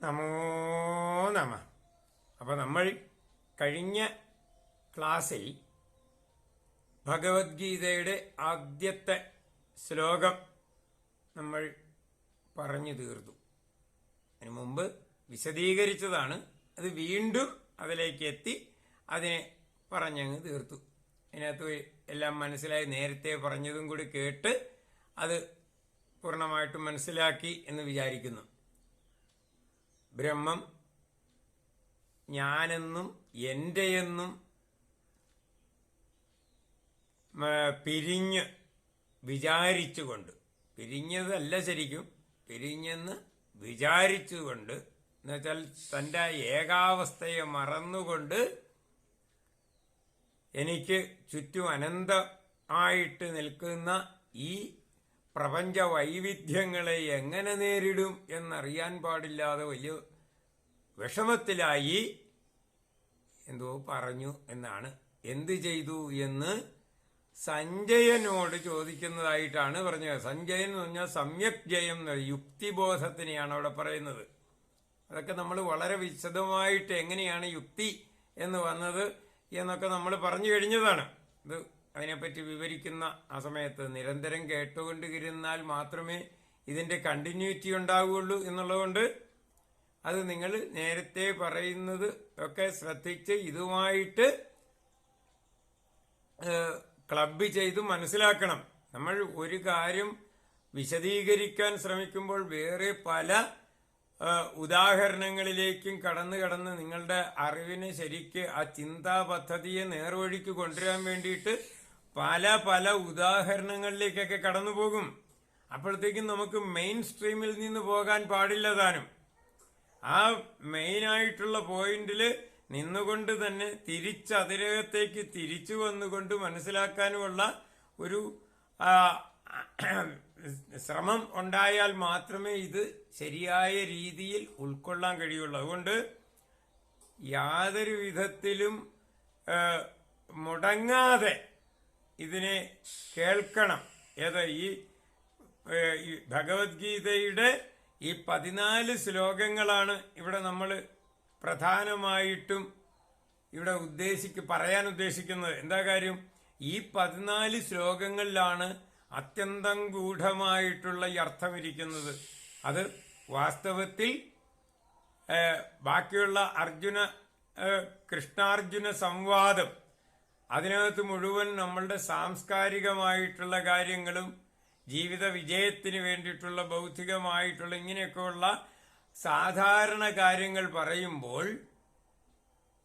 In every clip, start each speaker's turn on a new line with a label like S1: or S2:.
S1: നമോ നമ. അപ്പോൾ നമ്മൾ കഴിഞ്ഞ ക്ലാസ്സിൽ ഭഗവത്ഗീതയുടെ ആദ്യത്തെ ശ്ലോകം നമ്മൾ പറഞ്ഞു തീർത്തു. അതിനു മുമ്പ് വിശദീകരിച്ചതാണ്. അത് വീണ്ടും അതിലേക്ക് എത്തി അതിനെ പറഞ്ഞങ്ങ് തീർത്തു. അതിനകത്ത് എല്ലാം മനസ്സിലായി. നേരത്തെ പറഞ്ഞതും കൂടി കേട്ട് അത് പൂർണമായിട്ടും മനസ്സിലാക്കി എന്ന് വിചാരിക്കുന്നു. ബ്രഹ്മം ഞാനെന്നും എന്റെയെന്നും പിരിഞ്ഞ് വിചാരിച്ചുകൊണ്ട് പിരിഞ്ഞതല്ല ശരിക്കും പിരിഞ്ഞെന്ന് വിചാരിച്ചുകൊണ്ട് എന്നുവെച്ചാൽ തന്റെ ഏകാവസ്ഥയെ മറന്നുകൊണ്ട് എനിക്ക് ചുറ്റും അനന്തമായിട്ട് നിൽക്കുന്ന ഈ പ്രപഞ്ച വൈവിധ്യങ്ങളെ എങ്ങനെ നേരിടും എന്നറിയാൻ പാടില്ലാതെ വലിയ വിഷമത്തിലായി എന്തോ പറഞ്ഞു എന്നാണ്. എന്ത് ചെയ്തു എന്ന് സഞ്ജയനോട് ചോദിക്കുന്നതായിട്ടാണ് പറഞ്ഞത്. സഞ്ജയൻ എന്ന് പറഞ്ഞാൽ സമ്യക് ജയം യുക്തിബോധത്തിനെയാണ് അവിടെ പറയുന്നത്. അതൊക്കെ നമ്മൾ വളരെ വിശദമായിട്ട് എങ്ങനെയാണ് യുക്തി എന്ന് വന്നത് എന്നൊക്കെ നമ്മൾ പറഞ്ഞു കഴിഞ്ഞതാണ്. ഇത് അതിനെപ്പറ്റി വിവരിക്കുന്ന ആ സമയത്ത് നിരന്തരം കേട്ടുകൊണ്ടിരുന്നാൽ മാത്രമേ ഇതിന്റെ കണ്ടിന്യൂറ്റി ഉണ്ടാവുകയുള്ളൂ എന്നുള്ളതുകൊണ്ട് അത് നിങ്ങൾ നേരത്തെ പറയുന്നത് ഒക്കെ ശ്രദ്ധിച്ച് ഇതുമായിട്ട് ക്ലബ് ചെയ്ത് മനസ്സിലാക്കണം. നമ്മൾ ഒരു കാര്യം വിശദീകരിക്കാൻ ശ്രമിക്കുമ്പോൾ വേറെ പല ഉദാഹരണങ്ങളിലേക്കും കടന്നു കടന്ന് നിങ്ങളുടെ അറിവിനെ ശരിക്ക് ആ ചിന്താ പദ്ധതിയെ നേർവഴിക്ക് കൊണ്ടുവരാൻ വേണ്ടിയിട്ട് പല പല ഉദാഹരണങ്ങളിലേക്കൊക്കെ കടന്നു പോകും അപ്പോഴത്തേക്കും നമുക്ക് മെയിൻ സ്ട്രീമിൽ നിന്ന് പോകാൻ പാടില്ല താനും. ആ മെയിനായിട്ടുള്ള പോയിന്റിൽ നിന്നുകൊണ്ട് തന്നെ തിരിച്ച് അതിരകത്തേക്ക് തിരിച്ചു വന്നുകൊണ്ട് മനസ്സിലാക്കാനുമുള്ള ഒരു ശ്രമം ഉണ്ടായാൽ മാത്രമേ ഇത് ശരിയായ രീതിയിൽ ഉൾക്കൊള്ളാൻ കഴിയുള്ളൂ. അതുകൊണ്ട് യാതൊരു വിധത്തിലും മുടങ്ങാതെ ഇതിനെ കേൾക്കണം. ഏതാ ഈ ഭഗവത്ഗീതയുടെ ഈ പതിനാല് ശ്ലോകങ്ങളാണ് ഇവിടെ നമ്മൾ പ്രധാനമായിട്ടും ഇവിടെ ഉദ്ദേശിക്ക് പറയാൻ ഉദ്ദേശിക്കുന്നത്. എന്താ കാര്യം? ഈ പതിനാല് ശ്ലോകങ്ങളിലാണ് അത്യന്തം ഗൂഢമായിട്ടുള്ള ഈ അർത്ഥമിരിക്കുന്നത്. അത് വാസ്തവത്തിൽ ബാക്കിയുള്ള അർജുന കൃഷ്ണാർജുന സംവാദം അതിനകത്ത് മുഴുവൻ നമ്മളുടെ സാംസ്കാരികമായിട്ടുള്ള കാര്യങ്ങളും ജീവിത വിജയത്തിന് വേണ്ടിയിട്ടുള്ള ബൗദ്ധികമായിട്ടുള്ള ഇങ്ങനെയൊക്കെയുള്ള സാധാരണ കാര്യങ്ങൾ പറയുമ്പോൾ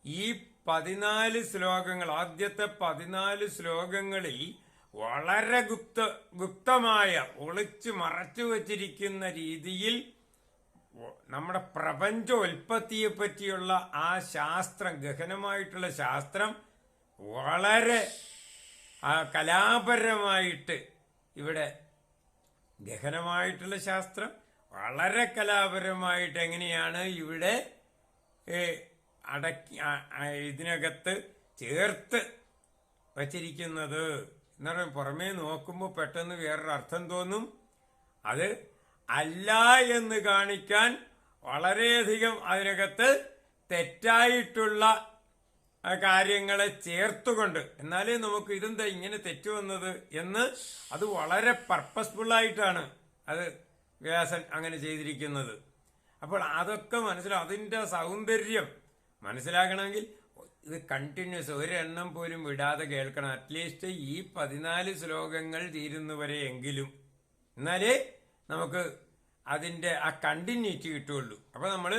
S1: ഈ പതിനാല് ശ്ലോകങ്ങൾ ആദ്യത്തെ പതിനാല് ശ്ലോകങ്ങളിൽ വളരെ ഗുപ്ത ഗുപ്തമായ ഒളിച്ചു മറച്ചു വച്ചിരിക്കുന്ന രീതിയിൽ നമ്മുടെ പ്രപഞ്ചോൽപത്തിയെ പറ്റിയുള്ള ആ ശാസ്ത്രം ഗഹനമായിട്ടുള്ള ശാസ്ത്രം വളരെ കലാപരമായിട്ട് ഇവിടെ ഗഹനമായിട്ടുള്ള ശാസ്ത്രം വളരെ കലാപരമായിട്ട് എങ്ങനെയാണ് ഇവിടെ അടക്കി ഇതിനകത്ത് ചേർത്ത് വച്ചിരിക്കുന്നത്? എന്ന് പുറമേ നോക്കുമ്പോൾ പെട്ടെന്ന് വേറൊരു അർത്ഥം തോന്നും. അത് അല്ല എന്ന് കാണിക്കാൻ വളരെയധികം അതിനകത്ത് തെറ്റായിട്ടുള്ള കാര്യങ്ങളെ ചേർത്തുകൊണ്ട് എന്നാലേ നമുക്ക് ഇതെന്താ ഇങ്ങനെ തെറ്റു വന്നത് എന്ന് അത് വളരെ പർപ്പസ്ഫുൾ ആയിട്ടാണ് അത് വ്യാസൻ അങ്ങനെ ചെയ്തിരിക്കുന്നത്. അപ്പോൾ അതൊക്കെ മനസ്സിലാവും അതിന്റെ സൗന്ദര്യം മനസ്സിലാക്കണമെങ്കിൽ ഇത് കണ്ടിന്യൂസ് ഒരെണ്ണം പോലും വിടാതെ കേൾക്കണം. അറ്റ്ലീസ്റ്റ് ഈ പതിനാല് ശ്ലോകങ്ങൾ തീരുന്നവരെ എങ്കിലും. എന്നാലേ നമുക്ക് അതിന്റെ ആ കണ്ടിന്യൂറ്റി കിട്ടുള്ളൂ അപ്പോൾ നമ്മൾ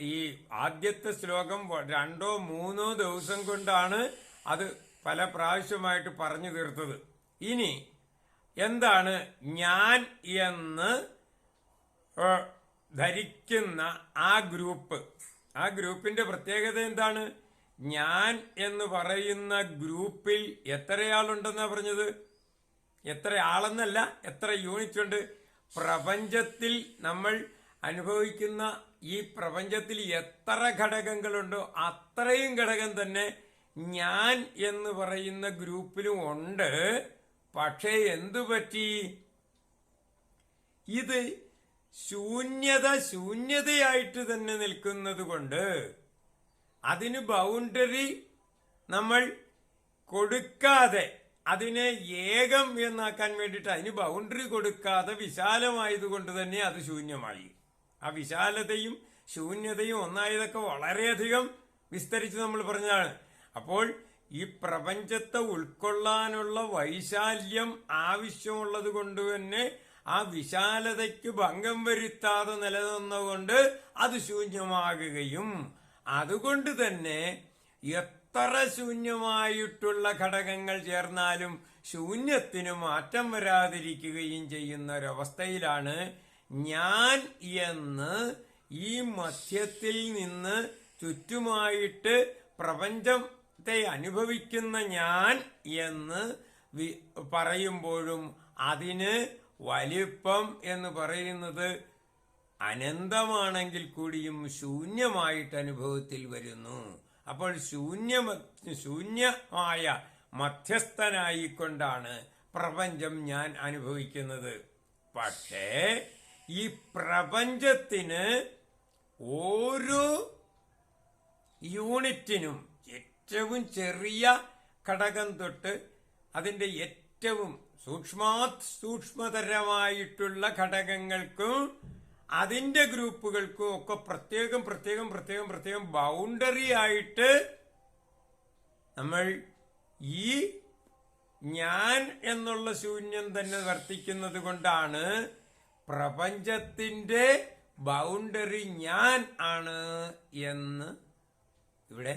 S1: ഈ ആദ്യത്തെ ശ്ലോകം രണ്ടോ മൂന്നോ ദിവസം കൊണ്ടാണ് അത് പല പ്രാവശ്യമായിട്ട് പറഞ്ഞു തീർത്തത്. ഇനി എന്താണ് ഞാൻ എന്ന് ധരിക്കുന്ന ആ ഗ്രൂപ്പ്. ആ ഗ്രൂപ്പിന്റെ പ്രത്യേകത എന്താണ്? ഞാൻ എന്ന് പറയുന്ന ഗ്രൂപ്പിൽ എത്രയാളുണ്ടെന്നാ പറഞ്ഞത്? എത്ര ആളെന്നല്ല എത്ര യൂണിറ്റ് ഉണ്ട് പ്രപഞ്ചത്തിൽ നമ്മൾ അനുഭവിക്കുന്ന ഈ പ്രപഞ്ചത്തിൽ എത്ര ഘടകങ്ങളുണ്ടോ അത്രയും ഘടകം തന്നെ ഞാൻ എന്ന് പറയുന്ന ഗ്രൂപ്പിലും ഉണ്ട്. പക്ഷേ എന്തു പറ്റി? ഇത് ശൂന്യത ശൂന്യതയായിട്ട് തന്നെ നിൽക്കുന്നത് കൊണ്ട് അതിന് ബൗണ്ടറി നമ്മൾ കൊടുക്കാതെ അതിനെ ഏകം എന്നാക്കാൻ വേണ്ടിയിട്ട് അതിന് ബൗണ്ടറി കൊടുക്കാതെ വിശാലമായതുകൊണ്ട് തന്നെ അത് ശൂന്യമായി. ആ വിശാലതയും ശൂന്യതയും ഒന്നായതൊക്കെ വളരെയധികം വിസ്തരിച്ച് നമ്മൾ പറഞ്ഞതാണ്. അപ്പോൾ ഈ പ്രപഞ്ചത്തെ ഉൾക്കൊള്ളാനുള്ള വൈശാല്യം ആവശ്യമുള്ളത് കൊണ്ട് തന്നെ ആ വിശാലതയ്ക്ക് ഭംഗം വരുത്താതെ നിലനിന്നുകൊണ്ട് അത് ശൂന്യമാകുകയും അതുകൊണ്ട് തന്നെ എത്ര ശൂന്യമായിട്ടുള്ള ഘടകങ്ങൾ ചേർന്നാലും ശൂന്യത്തിന് മാറ്റം വരാതിരിക്കുകയും ചെയ്യുന്ന ഒരവസ്ഥയിലാണ് ഞാൻ എന്ന് ഈ മധ്യത്തിൽ നിന്ന് ചുറ്റുമായിട്ട് പ്രപഞ്ചത്തെ അനുഭവിക്കുന്ന ഞാൻ എന്ന് പറയുമ്പോഴും അതിന് വലിപ്പം എന്ന് പറയുന്നത് അനന്തമാണെങ്കിൽ കൂടിയും ശൂന്യമായിട്ട് അനുഭവത്തിൽ വരുന്നു. അപ്പോൾ ശൂന്യ ശൂന്യമായ മധ്യസ്ഥനായിക്കൊണ്ടാണ് പ്രപഞ്ചം ഞാൻ അനുഭവിക്കുന്നത്. പക്ഷേ ഈ പ്രപഞ്ചത്തിന് ഓരോ യൂണിറ്റിനും ഏറ്റവും ചെറിയ ഘടകം തൊട്ട് അതിന്റെ ഏറ്റവും സൂക്ഷ്മാത് സൂക്ഷ്മതരമായിട്ടുള്ള ഘടകങ്ങൾക്കും അതിന്റെ ഗ്രൂപ്പുകൾക്കും ഒക്കെ പ്രത്യേകം പ്രത്യേകം പ്രത്യേകം പ്രത്യേകം ബൗണ്ടറി ആയിട്ട് നമ്മൾ ഈ ഞാൻ എന്നുള്ള ശൂന്യം തന്നെ വർത്തിക്കുന്നത് കൊണ്ടാണ് പ്രപഞ്ചത്തിന്റെ ബൗണ്ടറി ഞാൻ ആണ് എന്ന് ഇവിടെ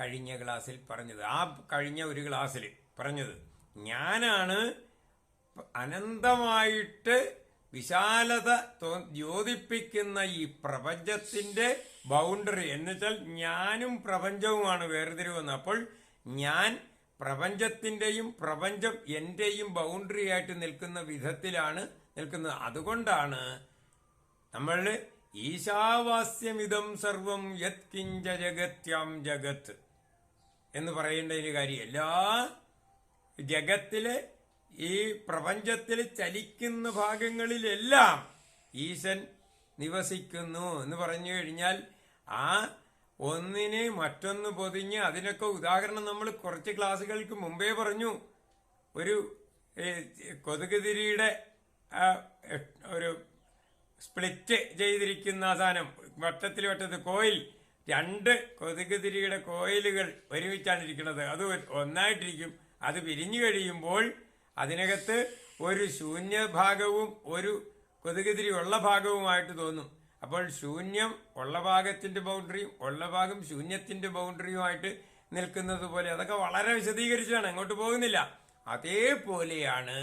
S1: കഴിഞ്ഞ ക്ലാസ്സിൽ പറഞ്ഞത്. ആ കഴിഞ്ഞ ഒരു ക്ലാസ്സിൽ പറഞ്ഞത്. ഞാനാണ് അനന്തമായിട്ട് വിശാലത ജ്യോതിപ്പിക്കുന്ന ഈ പ്രപഞ്ചത്തിന്റെ ബൗണ്ടറി. എന്നുവെച്ചാൽ ഞാനും പ്രപഞ്ചവുമാണ് വേർതിരിവെന്ന്. അപ്പോൾ ഞാൻ പ്രപഞ്ചത്തിന്റെയും പ്രപഞ്ചം എന്റെയും ബൗണ്ടറി ആയിട്ട് നിൽക്കുന്ന വിധത്തിലാണ് നിൽക്കുന്നത് അതുകൊണ്ടാണ് നമ്മൾ ഈശാവാസ്യമിതം സർവം യത്കിഞ്ച ജഗത്യാം ജഗത്ത് എന്ന് പറയേണ്ട ഒരു കാര്യം. എല്ലാ ജഗത്തിലെ ഈ പ്രപഞ്ചത്തിൽ ചലിക്കുന്ന ഭാഗങ്ങളിലെല്ലാം ഈശൻ നിവസിക്കുന്നു എന്ന് പറഞ്ഞു കഴിഞ്ഞാൽ ആ ഒന്നിനെ മറ്റൊന്ന് പൊതിഞ്ഞ് അതിനൊക്കെ ഉദാഹരണം നമ്മൾ കുറച്ച് ക്ലാസ്സുകൾക്ക് മുമ്പേ പറഞ്ഞു. ഒരു കൊതുകുതിരിയുടെ ഒരു സ്പ്ലിറ്റ് ചെയ്തിരിക്കുന്ന സാധനം. വട്ടത്തിൽ വട്ടത്ത് കോയിൽ. രണ്ട് കൊതുക് തിരിയുടെ കോയിലുകൾ ഒരുമിച്ചാണ് ഇരിക്കുന്നത്. അത് ഒന്നായിട്ടിരിക്കും. അത് പിരിഞ്ഞു കഴിയുമ്പോൾ അതിനകത്ത് ഒരു ശൂന്യഭാഗവും ഒരു കൊതുകുതിരി ഉള്ള ഭാഗവുമായിട്ട് തോന്നും. അപ്പോൾ ശൂന്യം ഉള്ള ഭാഗത്തിന്റെ ബൗണ്ടറിയും ഉള്ള ഭാഗം ശൂന്യത്തിന്റെ ബൗണ്ടറിയുമായിട്ട് നിൽക്കുന്നത് പോലെ അതൊക്കെ വളരെ വിശദീകരിച്ചാണ് അങ്ങോട്ട് പോകുന്നില്ല. അതേപോലെയാണ്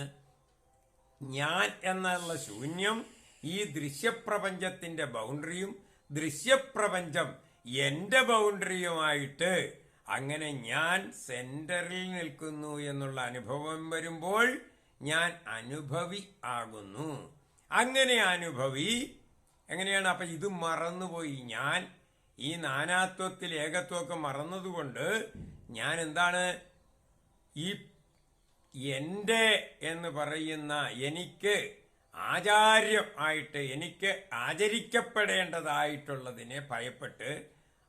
S1: ഞാൻ എന്നുള്ള ശൂന്യം ഈ ദൃശ്യപ്രപഞ്ചത്തിന്റെ ബൗണ്ടറിയും ദൃശ്യപ്രപഞ്ചം എന്റെ ബൗണ്ടറിയുമായിട്ട് അങ്ങനെ ഞാൻ സെന്ററിൽ നിൽക്കുന്നു എന്നുള്ള അനുഭവം വരുമ്പോൾ ഞാൻ അനുഭവി ആകുന്നു. അങ്ങനെ അനുഭവി. എങ്ങനെയാണ്? അപ്പൊ ഇത് മറന്നുപോയി. ഞാൻ ഈ നാനാത്വത്തിൽ ഏകത്വമൊക്കെ മറന്നതുകൊണ്ട് ഞാൻ എന്താണ്? ഈ എന്റെ എന്ന് പറയുന്ന എനിക്ക് ആചാര്യം ആയിട്ട് എനിക്ക് ആചരിക്കപ്പെടേണ്ടതായിട്ടുള്ളതിനെ ഭയപ്പെട്ട്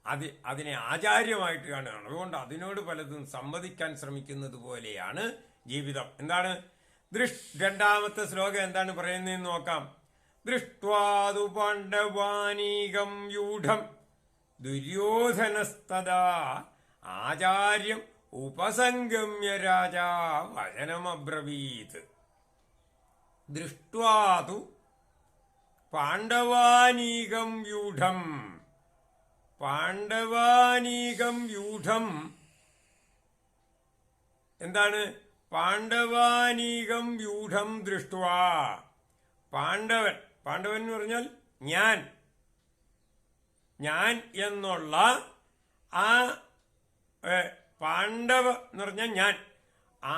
S1: അത് അതിനെ ആചാര്യമായിട്ട് കാണുകയാണ്. അതുകൊണ്ട് അതിനോട് പലതും സമ്മതിക്കാൻ ശ്രമിക്കുന്നത് പോലെയാണ് ജീവിതം. എന്താണ്? ദൃഷ് രണ്ടാമത്തെ ശ്ലോകം എന്താണ് പറയുന്നതെന്ന് നോക്കാം. ദൃഷ്ട്വാതു പാണ്ഡവാനീകം യൂഢം ദുര്യോധനസ്തദാ ആചാര്യം ഉപസംഗമ്യ രാജാ വചനമബ്രവീത്. ദൃഷ്ട്വാതു പാണ്ഡവാനീകം യൂഢം പാണ്ഡവാനീകം യൂഢം എന്താണ്? പാണ്ഡവാനീകം യൂഢം ദൃഷ്ട്വാ. പാണ്ഡവൻ പാണ്ഡവൻ എന്ന് പറഞ്ഞാൽ ഞാൻ. ഞാൻ എന്നുള്ള ആ പാണ്ഡവ എന്ന് പറഞ്ഞാൽ ഞാൻ.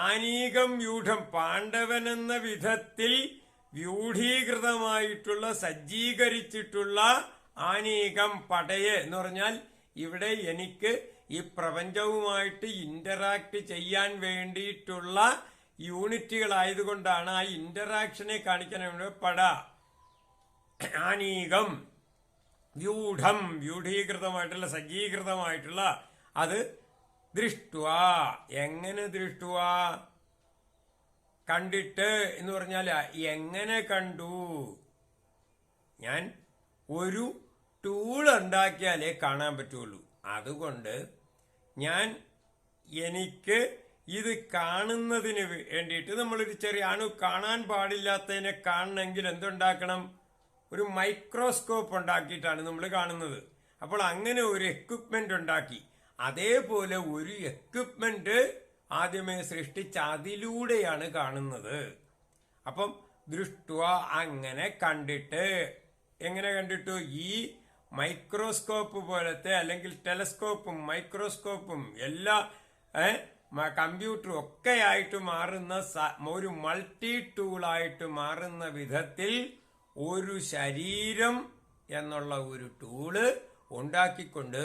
S1: ആനീകം വ്യൂഢം പാണ്ഡവൻ എന്ന വിധത്തിൽ വ്യൂഢീകൃതമായിട്ടുള്ള സജ്ജീകരിച്ചിട്ടുള്ള ആനീകം പടയെ എന്ന് പറഞ്ഞാൽ ഇവിടെ എനിക്ക് ഈ പ്രപഞ്ചവുമായിട്ട് ഇന്ററാക്ട് ചെയ്യാൻ വേണ്ടിയിട്ടുള്ള യൂണിറ്റുകളായതുകൊണ്ടാണ് ആ ഇന്ററാക്ഷനെ കാണിക്കാൻ പട. ആനീകം വ്യൂഢം വ്യൂഢീകൃതമായിട്ടുള്ള സജ്ജീകൃതമായിട്ടുള്ള അത് ദൃഷ്ടുവ. എങ്ങനെ ദൃഷ്ടുവ? കണ്ടിട്ട് എന്ന് പറഞ്ഞാൽ എങ്ങനെ കണ്ടു? ഞാൻ ഒരു ടൂൾ ഉണ്ടാക്കിയാലേ കാണാൻ പറ്റുള്ളൂ. അതുകൊണ്ട് ഞാൻ എനിക്ക് ഇത് കാണുന്നതിന് വേണ്ടിയിട്ട് നമ്മളൊരു ചെറിയ അണു കാണാൻ പാടില്ലാത്തതിനെ കാണണമെങ്കിൽ എന്തുണ്ടാക്കണം? ഒരു മൈക്രോസ്കോപ്പ് ഉണ്ടാക്കിയിട്ടാണ് നമ്മൾ കാണുന്നത്. അപ്പോൾ അങ്ങനെ ഒരു എക്വിപ്മെന്റ് ഉണ്ടാക്കി. അതേപോലെ ഒരു എക്വിപ്മെന്റ് ആദ്യമേ സൃഷ്ടിച്ച അതിലൂടെയാണ് കാണുന്നത്. അപ്പം ദൃഷ്ടുവ അങ്ങനെ കണ്ടിട്ട് എങ്ങനെ കണ്ടിട്ടു? ഈ മൈക്രോസ്കോപ്പ് പോലത്തെ അല്ലെങ്കിൽ ടെലസ്കോപ്പും മൈക്രോസ്കോപ്പും എല്ലാ കമ്പ്യൂട്ടറും ഒക്കെ ആയിട്ട് മാറുന്ന ഒരു മൾട്ടി ടൂളായിട്ട് മാറുന്ന വിധത്തിൽ ഒരു ശരീരം എന്നുള്ള ഒരു ടൂൾ ഉണ്ടാക്കിക്കൊണ്ട്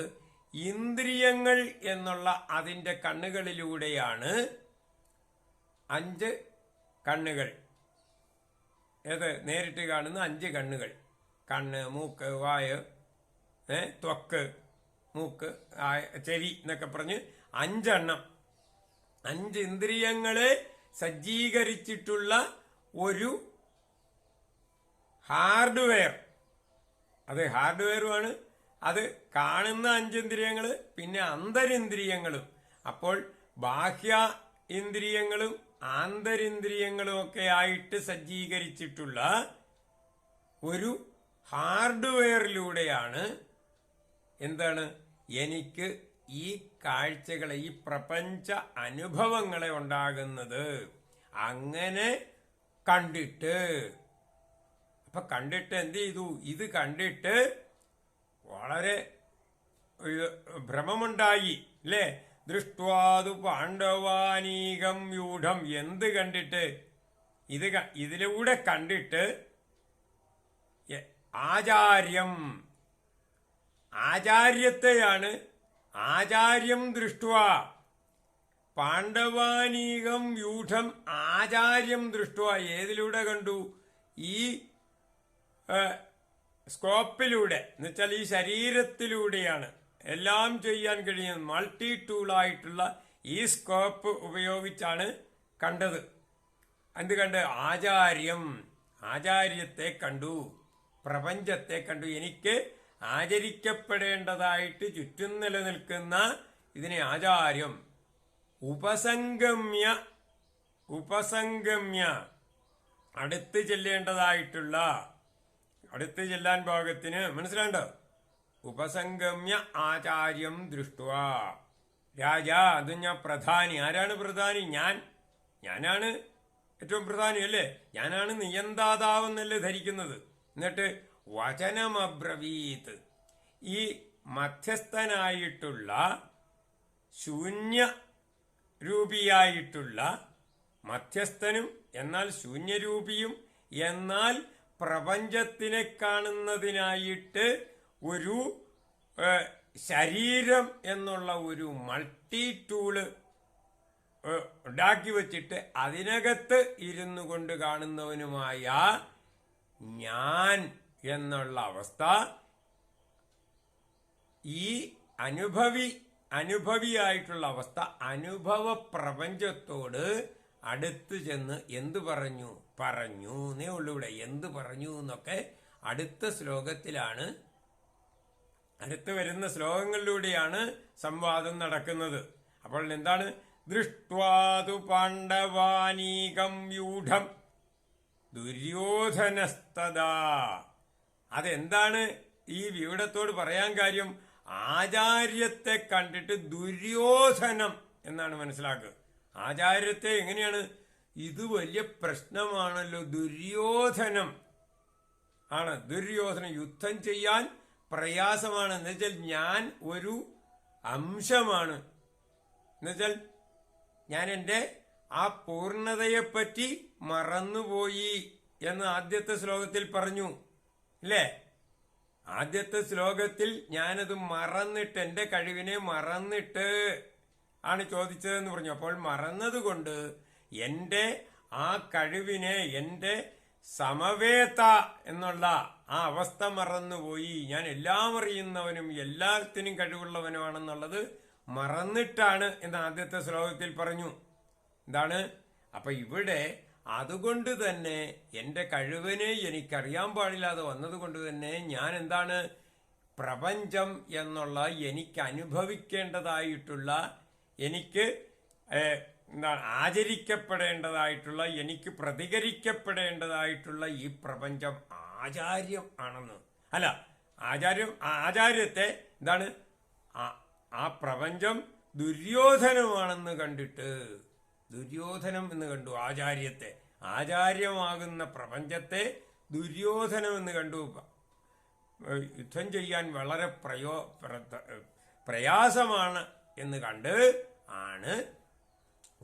S1: ഇന്ദ്രിയങ്ങൾ എന്നുള്ള അതിന്റെ കണ്ണുകളിലൂടെയാണ് അഞ്ച് കണ്ണുകൾ. ഏത്? നേരിട്ട് കാണുന്ന അഞ്ച് കണ്ണുകൾ. കണ്ണ് മൂക്ക് വായ് ത്വക്ക് മൂക്ക് ചെവി എന്നൊക്കെ പറഞ്ഞ് അഞ്ചെണ്ണം. അഞ്ച് ഇന്ദ്രിയങ്ങളെ സജ്ജീകരിച്ചിട്ടുള്ള ഒരു ഹാർഡ്വെയർ. അത് ഹാർഡ്വെയറുമാണ്. അത് കാണുന്ന അഞ്ചിന്ദ്രിയങ്ങൾ പിന്നെ അന്തരിന്ദ്രിയങ്ങളും. അപ്പോൾ ബാഹ്യ ഇന്ദ്രിയങ്ങളും ആന്തരിന്ദ്രിയങ്ങളും ഒക്കെ ആയിട്ട് സജ്ജീകരിച്ചിട്ടുള്ള ഒരു ഹാർഡ്വെയറിലൂടെയാണ് എന്താണ്? എനിക്ക് ഈ കാഴ്ചകളെ ഈ പ്രപഞ്ച അനുഭവങ്ങളെ ഉണ്ടാകുന്നത്. അങ്ങനെ കണ്ടിട്ട്. അപ്പൊ കണ്ടിട്ട് എന്ത് ചെയ്തു? ഇത് കണ്ടിട്ട് വളരെ ഭ്രമമുണ്ടായി അല്ലേ ദൃഷ്ടാതു പാണ്ഡവാനീകം യൂഢം എന്ത് കണ്ടിട്ട്? ഇത് ഇതിലൂടെ കണ്ടിട്ട് ആചാര്യം. ആചാര്യത്തെയാണ് ആചാര്യം ദൃഷ്ടുവ. പാണ്ഡവാനീകം യൂഢം ആചാര്യം ദൃഷ്ടുവ. ഏതിലൂടെ കണ്ടു? ഈ സ്കോപ്പിലൂടെ എന്നുവെച്ചാൽ ഈ ശരീരത്തിലൂടെയാണ് എല്ലാം ചെയ്യാൻ കഴിയുന്ന മൾട്ടി ടൂളായിട്ടുള്ള ഈ സ്കോപ്പ് ഉപയോഗിച്ചാണ് കണ്ടത്. എന്ത് കണ്ട് ആചാര്യം. ആചാര്യത്തെ കണ്ടു. പ്രപഞ്ചത്തെ കണ്ടു. എനിക്ക് ആചരിക്കപ്പെടേണ്ടതായിട്ട് ചുറ്റും നിലനിൽക്കുന്ന ഇതിനെ ആചാര്യം. ഉപസംഗമ്യ ഉപസംഗമ്യ. അടുത്ത് ചെല്ലേണ്ടതായിട്ടുള്ള അടുത്ത് ചെല്ലാൻ ഭാഗത്തിന് മനസ്സിലാണ്ടോ ഉപസംഗമ്യ ആചാര്യം ദൃഷ്ടുവ. രാജാ അത് ഞാൻ പ്രധാനി. ആരാണ് പ്രധാനി? ഞാൻ. ഞാനാണ് ഏറ്റവും പ്രധാനി അല്ലേ? ഞാനാണ് നിയന്താതാവെന്നല്ലേ ധരിക്കുന്നത്. എന്നിട്ട് വചനമബ്രവീത്. ഈ മധ്യസ്ഥനായിട്ടുള്ള ശൂന്യ രൂപിയായിട്ടുള്ള മധ്യസ്ഥനും എന്നാൽ ശൂന്യരൂപിയും എന്നാൽ പ്രപഞ്ചത്തിനെ കാണുന്നതിനായിട്ട് ഒരു ശരീരം എന്നുള്ള ഒരു മൾട്ടി ടൂൾ ഉണ്ടാക്കി വച്ചിട്ട് അതിനകത്ത് ഇരുന്നു കൊണ്ട് കാണുന്നവനുമായ ഞാൻ എന്നുള്ള അവസ്ഥ ഈ അനുഭവി അനുഭവിയായിട്ടുള്ള അവസ്ഥ അനുഭവ പ്രപഞ്ചത്തോട് അടുത്തു ചെന്ന് എന്തു പറഞ്ഞു? പറഞ്ഞു എന്നേ ഉള്ളൂ ഇവിടെ. എന്ത് പറഞ്ഞു എന്നൊക്കെ അടുത്ത ശ്ലോകത്തിലാണ്. അടുത്ത് വരുന്ന ശ്ലോകങ്ങളിലൂടെയാണ് സംവാദം നടക്കുന്നത്. അപ്പോൾ എന്താണ്? ദൃഷ്ട്വാതു പാണ്ഡവാനീകം യൂഢം ദുര്യോധനസ്തദാ. അതെന്താണ്? ഈ വ്യൂഢത്തോട് പറയാൻ കാര്യം ആചാര്യത്തെ കണ്ടിട്ട് ദുര്യോധനം എന്നാണ് മനസ്സിലാക്കുക. ആചാര്യത്തെ എങ്ങനെയാണ് ഇത് വലിയ പ്രശ്നമാണല്ലോ. ദുര്യോധനം ആണ്. ദുര്യോധനം യുദ്ധം ചെയ്യാൻ പ്രയാസമാണ്. എന്നുവെച്ചാൽ ഞാൻ ഒരു അംശമാണ്. എന്നുവെച്ചാൽ ഞാൻ എന്റെ ആ പൂർണതയെപ്പറ്റി മറന്നുപോയി എന്ന് ആദ്യത്തെ ശ്ലോകത്തിൽ പറഞ്ഞു. അല്ലേ ആദ്യത്തെ ശ്ലോകത്തിൽ ഞാനത് മറന്നിട്ട് എന്റെ കഴിവിനെ മറന്നിട്ട് ആണ് ചോദിച്ചതെന്ന് പറഞ്ഞു. അപ്പോൾ മറന്നതുകൊണ്ട് എന്റെ ആ കഴിവിനെ എന്റെ സമവേത എന്നുള്ള ആ അവസ്ഥ മറന്നുപോയി. ഞാൻ എല്ലാം അറിയുന്നവനും എല്ലാത്തിനും കഴിവുള്ളവനുമാണെന്നുള്ളത് മറന്നിട്ടാണ് എന്ന് ആദ്യത്തെ ശ്ലോകത്തിൽ പറഞ്ഞു. എന്താണ്? അപ്പൊ ഇവിടെ അതുകൊണ്ട് തന്നെ എന്റെ കഴിവിനെ എനിക്കറിയാൻ പാടില്ലാതെ വന്നതുകൊണ്ട് തന്നെ ഞാൻ എന്താണ്? പ്രപഞ്ചം എന്നുള്ള എനിക്ക് അനുഭവിക്കേണ്ടതായിട്ടുള്ള എനിക്ക് എന്താണ് ആചരിക്കപ്പെടേണ്ടതായിട്ടുള്ള എനിക്ക് പ്രതികരിക്കപ്പെടേണ്ടതായിട്ടുള്ള ഈ പ്രപഞ്ചം ആചാര്യം ആണെന്ന്. അല്ല ആചാര്യം ആചാര്യത്തെ എന്താണ്? ആ- പ്രപഞ്ചം ദുര്യോധനമാണെന്ന് കണ്ടിട്ട് ദുര്യോധനം എന്ന് കണ്ടു ആചാര്യത്തെ. ആചാര്യമാകുന്ന പ്രപഞ്ചത്തെ ദുര്യോധനം എന്ന് കണ്ടു. യുദ്ധം ചെയ്യാൻ വളരെ പ്രയോ പ്ര- പ്രയാസമാണ് എന്ന് കണ്ട് ആണ്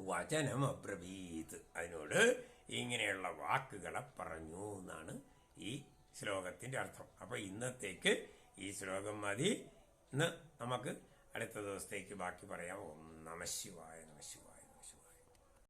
S1: വചനം അബ്രവീത് അതിനോട് ഇങ്ങനെയുള്ള വാക്കുകളെ പറഞ്ഞു എന്നാണ് ഈ ശ്ലോകത്തിന്റെ അർത്ഥം. അപ്പൊ ഇന്നത്തേക്ക് ഈ ശ്ലോകം മതി. ഇന്ന് നമുക്ക് അടുത്ത ദിവസത്തേക്ക് ബാക്കി പറയാം. ഓം നമ ശിവായ.